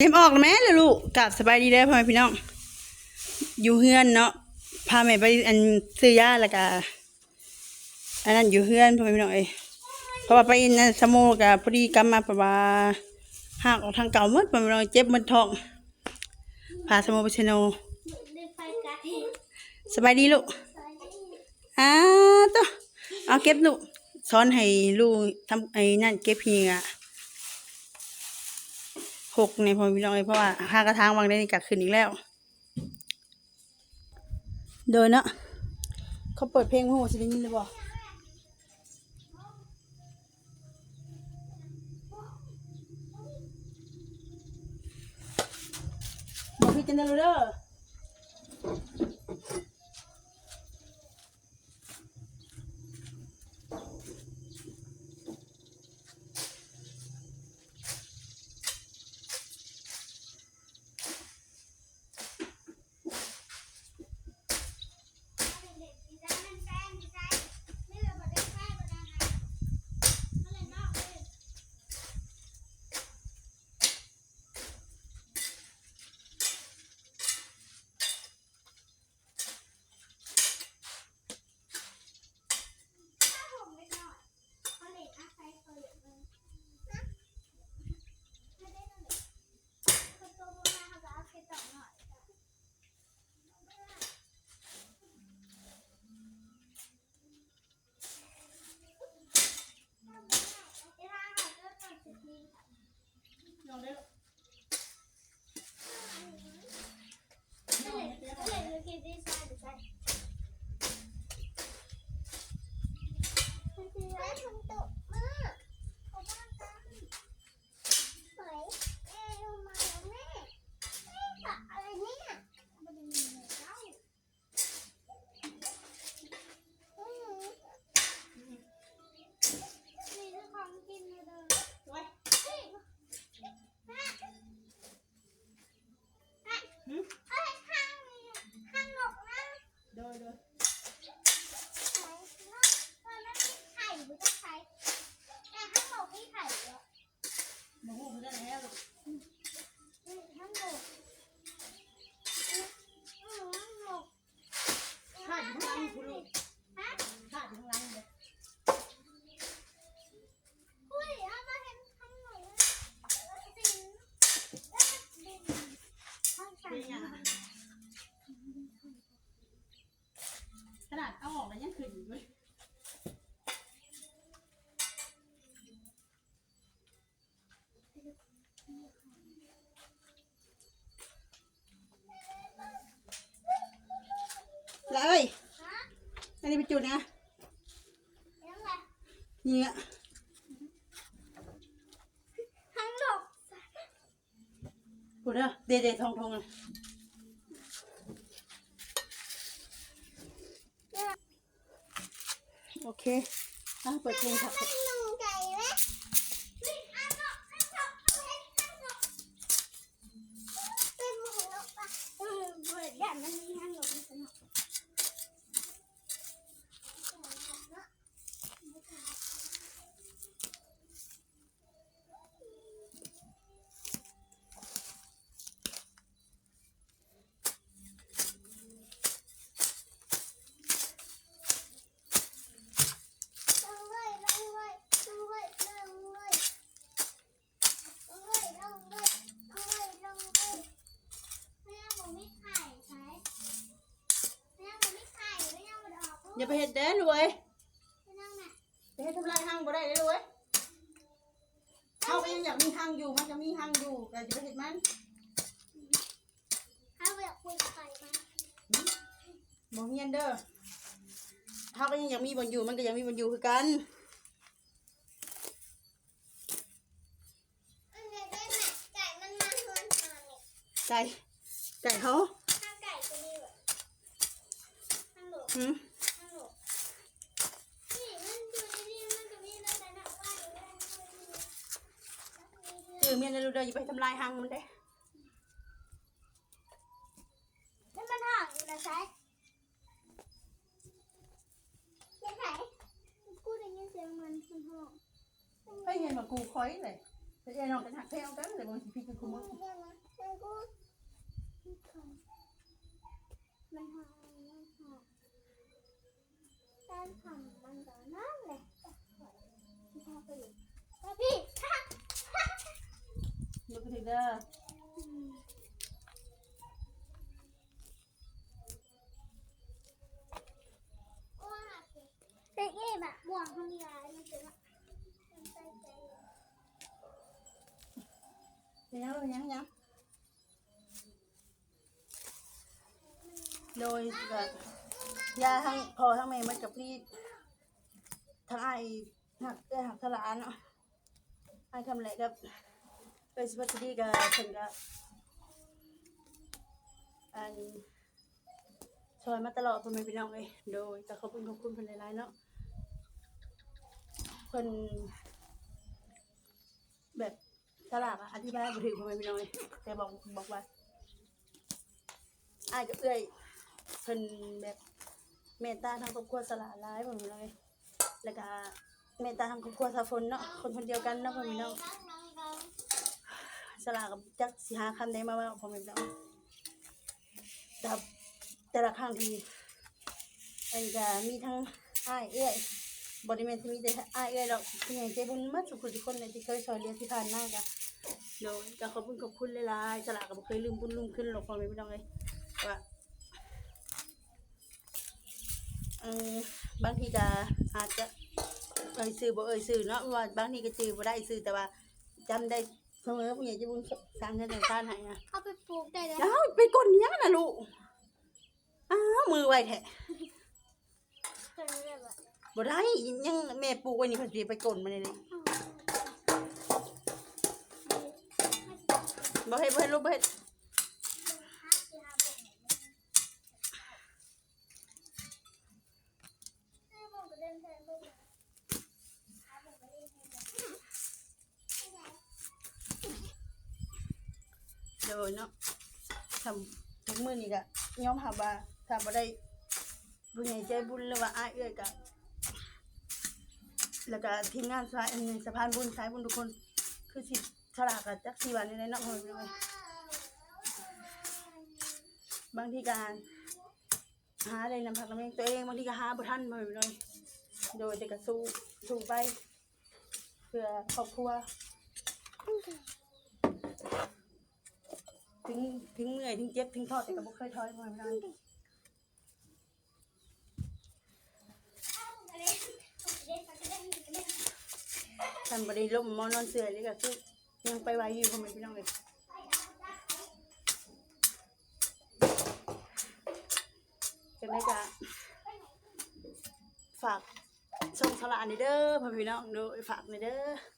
เตรียมออกแล้วแม่เลยลูกกลับสบายดีเด้อพ่อแม่พี่น้อง อยู่เฮือนเนาะ พาแม่ไปอันซื้อยาแล้วก็อันนั้นอยู่เฮือนพ่อแม่พี่น้องเอ้ยเพราะว่าไปนั่นสโมกับพอดีกลับมาประวาหากออกทางเก่าหมดพ่อแม่พี่น้องเจ็บมันท้อง พาสโมไปเชโนสบายดีลูกอ้าตัวเอาเก็บลูกสอนให้ลูกทำไอ้นั่นเก็บเหีย หกในพอม่พี่น้องเลยเพราะว่าห้ากระทางวางได้ในกัดขึ้นอีกแล้ว โดยเนาะเขาเปิดเพลงโหสิได้ยินเลยบ่บอกพี่จันเดอร์เด้อ ขนาดเอาออกแล้วยังขึ้นอยู่เลยแล้วเอ้ยอันนี้เป็นจุดนะเนี่ย พูเด้อเดเดทองทองอะโอเคอะเปิดเพลงค่ะ อย่าไปเห็ดเด้อรวยไปเห็ดทำลายห้างบ่ได้เด้อรวยเขาก็ยังอยากมีห้างอยู่มันจะมีห้างอยู่แต่จะไปเห็ดมันบ่เฮียนเด้อเขาก็ยังอยากมีบนอยู่มันก็ยังมีบนอยู่คือกันไก่ไก่เขาหืม จือเมียนเด้อลูกเด้ออย่าไปทำลายห้างมันเด้อกูได้ยินเสียงมันมันห้องเฮ้ยเห็นว่ากูคอยเลยไปแต่ยายน้องกันหักแท้งกันเลยบางทีพี่เป็นคุมมือเดี๋ยวนะมันก็มันหายมันหายการทำมันก็นั่นแหละพี่พาไปอยู่พี่ ลูกกระถิ่น เด้อเด็กเอ๋แบบบ่วงทำยายมันมันจใจเป็นยังยังยังโดยก็ยาทั้งพอทั้งแม่มันกับพี่ทั้งไอ้หักเอ้หักทลานเนาะไอ้ทำอะไรกับ เป็นสวัสดีกับถึงกับอันช่วยมาตลอดเพิ่นเป็นพี่น้องเลยโดยแต่ขอบคุณขอบคุณเพิ่นหลายๆเนาะเพิ่นแบบตลาดอะอธิบายบ่ถึงเพิ่นเป็นพี่น้องเลยแต่บอกบอกว่าอายกับเอื้อยเพิ่นแบบเมตตาทางครอบครัวสลาหลายเพิ่นเป็นพี่น้องเลยแล้วก็เมตตาทางครอบครัวสาฝนเนาะคนคนเดียวกันเนาะเพิ่นพี่น้อง ลากับจักสิหาคำได้มาว่าพอแม่นแล้วแต่แต่ละครั้งที่อันก็มีทั้งอ้ายเอ้ยบริเวณที่มีแต่อ้ายเอ้ยดอกที่ใหญ่ใจบุญมาทุกคนทุกคนเลยที่เคยช่วยเหลือที่ผ่านมาก็โดยก็ขอบคุณขอบคุณหลายๆสลาก็บ่เคยลืมบุญลืมขึ้นหรอกพอแม่พี่น้องเลยว่าบางทีก็อาจจะเอ่ยสื่อบ่เอ่ยสื่อเนาะว่าบางทีก็จื่อบ่ได้สื่อแต่ว่าจำได้ เสมอผู้ใหญ่ใจะบุญสร้างเงินสร้างทานให้นะเอาไปปลูกได้แล้วเอ้าไปกดเนี้ยนะลูกอ้าวมือไวแท้เป็นแบบว่าบ่ได้ยังแม่ปลูกไว้นี่เพิ่นสิไปกดมาเลยนี่บ่ให้บ่ให้ลูกบ่ให้เดี๋ ดยเนาะทำทุกมือนี่ก็ยอมรับาถ้าบ่ได้ผู้ใหญ่ใจบุญหรือว่าอ้ายเอื้อยก็แล้วก็ทีมงานสายอันนี้สะพานบุญสายบุญทุกคน คือสิฉลากกับจักสีวันนี่เลยเนาะพ่อแม่พี่น้องเอ้ยบางทีการหาอะไรนำพักนำเองตัวเองบางทีก็หาบ่ทันพ่อแม่เอ้ยโดยแต่ก็สู้สู้ไปเพื่อครอบครัว ถึงถึงเหนื่อยถึงเจ็บถึงท้อแต่ก็บ่เคยท้อพ่อแม่พี่น้องเอ้ยท่านบ่ไดล้มมอนอนเสือเลยก็คือยังไปไหวอยู่พ่อแม่พี่น้องเอ้ยจังได๋ก็ฝากส่งสลานี่เด้อพ่อพี่น้องด้อฝากนี่เด้อ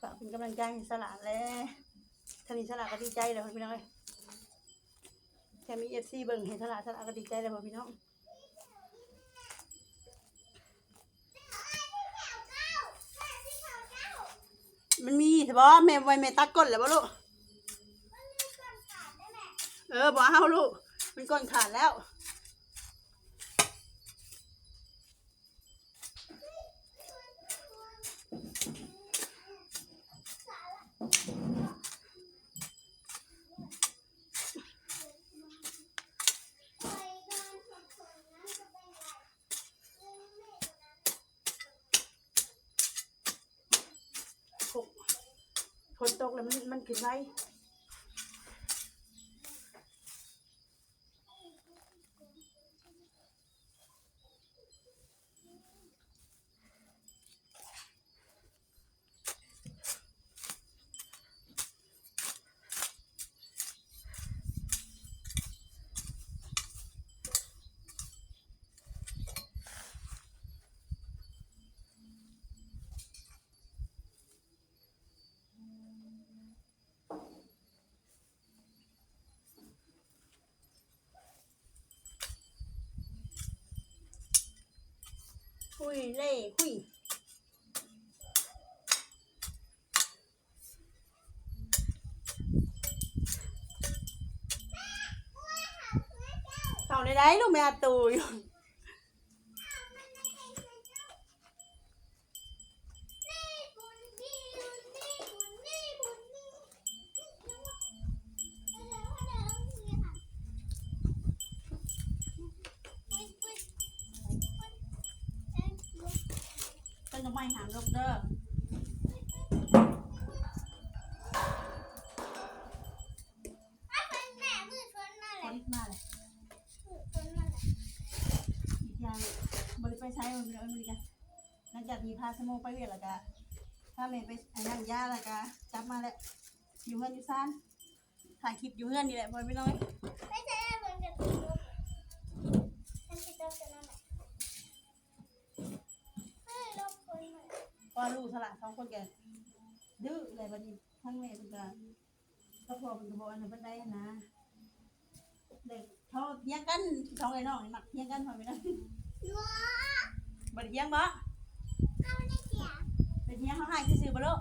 ฝากเป็นกำลังใจให้สลาแล้วถ้ามีสลาก็ดีใจเลยพี่น้องเอ้ยแค่มีเอฟซีเบิ่งเห็นสลาสลาก็ดีใจเลยพี่น้องมันมีใช่ปะแม่ไว้แม่ตักก้นแล้วปะลูก เออบอกเอาลูก มันก้นขาดแล้ว ตกแล้วมันมันขึ้นไว้ หุยเล่หุยเขาได้ได้ลูกแม่ตูอยู่ นี่บุญนี่บุญนี่บุญนี่บุญนี่แล้วก็เดินนี่ค่ะอุ๊ยอุ๊ยอุ๊ยเอ้ยอุ๊ย ต้นจะไม่ หามลูกเด้อถ้าเป็นแม่มือชนมาคเลยนมาเลยมือชนมาเลยอีกอย่างบริไปใช้มันเป็นอะไรกันหลังจากมีพาสโมไปเวียดแล้วก็ถ้าแม่ไปอันนั้นย่าแล้วก็จับมาแล้วอยู่เฮือนอยู่ซ่านถ่ายคลิปอยู่เฮือนนี่แหละพอพี่น้อยไม่ใช่เหมือนกับตีลูกฉันติดตัวจะนั่นแหละเฮ้ยลบคนมา พอลูกสละสองคนแกดื้อเลยบัดนี้ทั้งแม่ทั้งกาก็พอเป็นกระบอกอันนั้นเป็นได้นะเด็กเขาเทียงกันท้องไอ้น้องนี่มักเทียงกันพอพี่น้อยว้าบัดเทียงบ่เอาไม่เสียเป็นเทียงเขาให้ซื่อๆบ่ลูก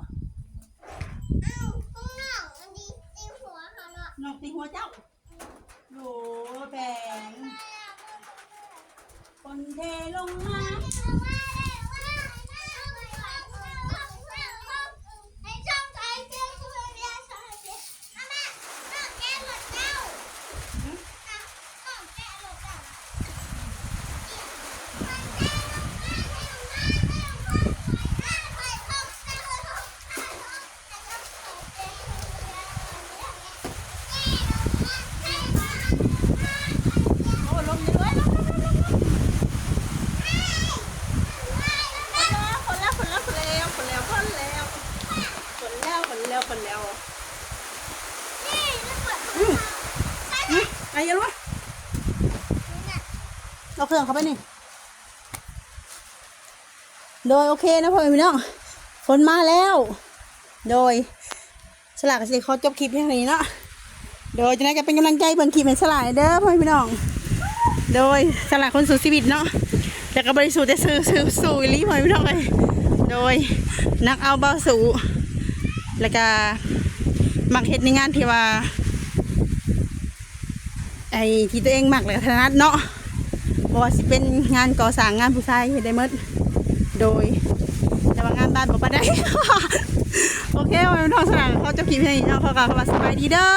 อ้ยันวะเอาเครื่องเข้าไปนี่ โดยโอเคนะพ่อแม่พี่น้อง ฝนมาแล้ว โดยสลากสิเขาจบคลิปเพียงนี้เนาะ โดยจะได้ก็เป็นกำลังใจเบิ่งคลิปเป็นสลายเด้อพ่อแม่พี่น้อง โดยสละคนสู่ชีวิตเนาะแต่ก็บริสุทธิ์แต่สื่อสื่อสู่อีหลีพอยไม่ต้องเลยโดยนักเอาเบาสูแล้วก็มักเฮ็ดในงานที่ว่า ไอ้ที่ตัวเองมักเลยถนัดเนาะบ่ว่าสิเป็นงานก่อสร้างงานผู้ชายเฮ็ดได้หมดโดย แต่ว่างานบ้านบ่ปานใดโอเควันนี้ท้องสนามเขาจะพิมพ์ให้เนาะเขาก็เข้ามาสบายดีเด้อ